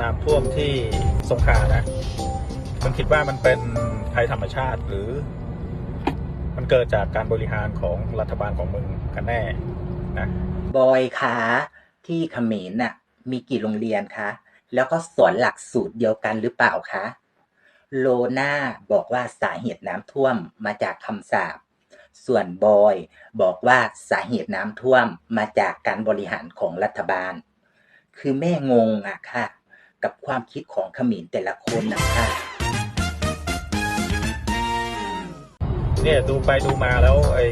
น้ำท่วมที่สงขลานะมึงคิดว่ามันเป็นภัยธรรมชาติหรือ มันเกิดจากการบริหารของรัฐบาลของมึงกันแน่นะบอยคะที่เขมรน่ะ มีกี่โรงเรียนคะ แล้วก็สอนหลักสูตรเดียวกันหรือเปล่าคะ โลนาบอกว่าสาเหตุน้ำท่วมมาจากคำสาปส่วนบอยบอกว่าสาเหตุน้ำท่วมมาจากการบริหารของรัฐบาล คือแม่งงอะค่ะ กับความคิดของเขมรแต่ละคนนะค่ะเนี่ยดูไปดูมาแล้วไอ้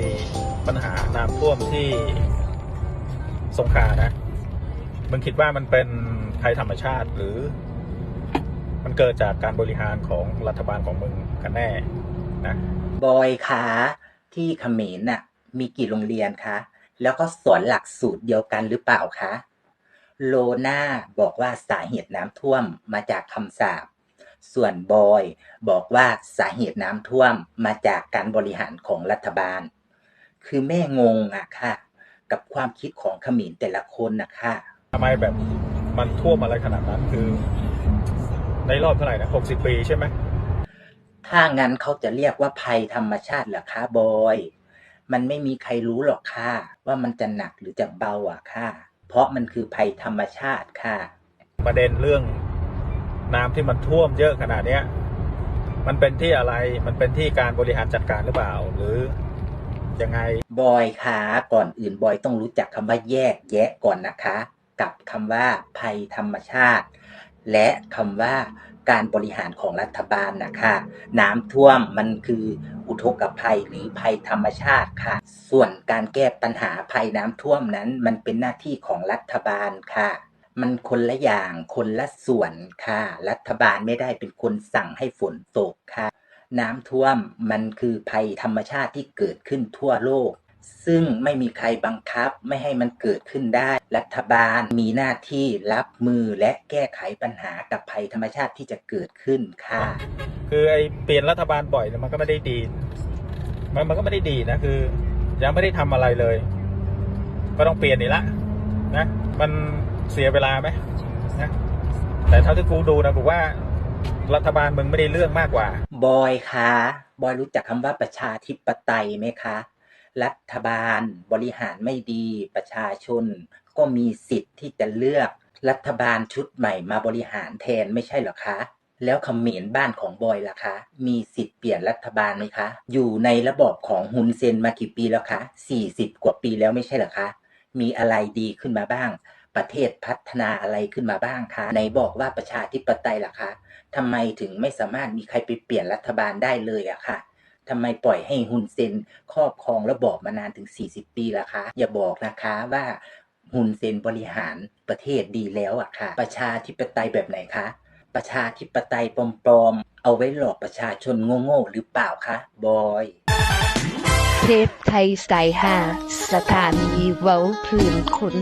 ปัญหาน้ำท่วมที่สงขลานะมึงคิดว่ามันเป็นภัยธรรมชาติหรือ มันเกิดจากการบริหารของรัฐบาลของมึงกันแน่นะบอยคะที่เขมรน่ะมีกี่โรงเรียนคะ แล้วก็สอนหลักสูตรเดียวกันหรือเปล่าคะ โลนาบอกว่าสาเหตุน้ำท่วมมาจากคำสาปส่วนบอยบอกว่าสาเหตุน้ำท่วมมาจากการบริหารของรัฐบาล คือแม่งงอะค่ะ กับความคิดของเขมรแต่ละคนนะค่ะทำไมแบบมันท่วมอะไรขนาดนั้นคือ ในรอบเท่าไหร่นะหกสิบปีใช่ไหมถ้างั้นเขาจะเรียกว่าภัยธรรมชาติเหรอคะบอย มันไม่มีใครรู้หรอกค่ะว่ามันจะหนักหรือจะเบาอะค่ะ เพราะมันคือภัยธรรมชาติค่ะ ประเด็นเรื่องน้ำที่มันท่วมเยอะขนาดเนี้ย มันเป็นที่อะไรมันเป็นที่การบริหารจัดการหรือเปล่า หรือยังไงบอยคะก่อนอื่นบอยต้องรู้จักคำว่าแยกแยะก่อนนะคะ กับคำว่าภัยธรรมชาติ และคำว่า การบริหารของรัฐบาลนะคะน้ำท่วมมันคืออุทกภัยหรือภัยธรรมชาติค่ะ ส่วนการแก้ปัญหาภัยน้ำท่วมนั้น มันเป็นหน้าที่ของรัฐบาลค่ะมันคนละอย่างคนละส่วนค่ะ รัฐบาลไม่ได้เป็นคนสั่งให้ฝนตกค่ะ น้ำท่วมมันคือภัยธรรมชาติที่เกิดขึ้นทั่วโลก ซึ่งไม่มีใครบังคับไม่ให้มันเกิดขึ้นได้ รัฐบาลมีหน้าที่รับมือและแก้ไขปัญหากับภัยธรรมชาติที่จะเกิดขึ้นค่ะ คือไอ้เปลี่ยนรัฐบาลบ่อยเนี่ยมันก็ไม่ได้ดี มันมันก็ไม่ได้ดีนะคือ ยังไม่ได้ทำอะไรเลย ก็ต้องเปลี่ยนอีกละนะ มันเสียเวลาไหมนะแต่เท่าที่กูดูนะกูว่ารัฐบาลมึงไม่ได้เรื่องมากกว่า บอยคะบอยรู้จักคำว่าประชาธิปไตยไหมคะ รัฐบาล บริหารไม่ดีประชาชน ก็มีสิทธิ์ที่จะเลือกรัฐบาลชุดใหม่มาบริหารแทนไม่ใช่หรอคะ แล้วเขมรบ้านของบอยล่ะคะ มีสิทธิ์เปลี่ยนรัฐบาลไหมคะ อยู่ในระบอบของฮุนเซนมากี่ปีแล้วคะ40 กว่าปีแล้วไม่ใช่หรอคะ มีอะไรดีขึ้นมาบ้าง ประเทศพัฒนาอะไรขึ้นมาบ้างคะไหนบอกว่าประชาธิปไตยล่ะคะทำไมถึงไม่สามารถมีใครไปเปลี่ยนรัฐบาลได้เลยอะค่ะ ทำไมปล่อยให้ฮุนเซนครอบครองระบอบมานานถึง 40 ปีล่ะคะ อย่าบอกนะคะว่าฮุนเซนบริหารประเทศดีแล้วอะค่ะ ประชาธิปไตยแบบไหนคะ ประชาธิปไตยปลอมๆ เอาไว้หลอกประชาชนโง่ๆหรือเปล่าคะ บอยเทปไทยสไตล์5สถานีเว้าพื้นคุณ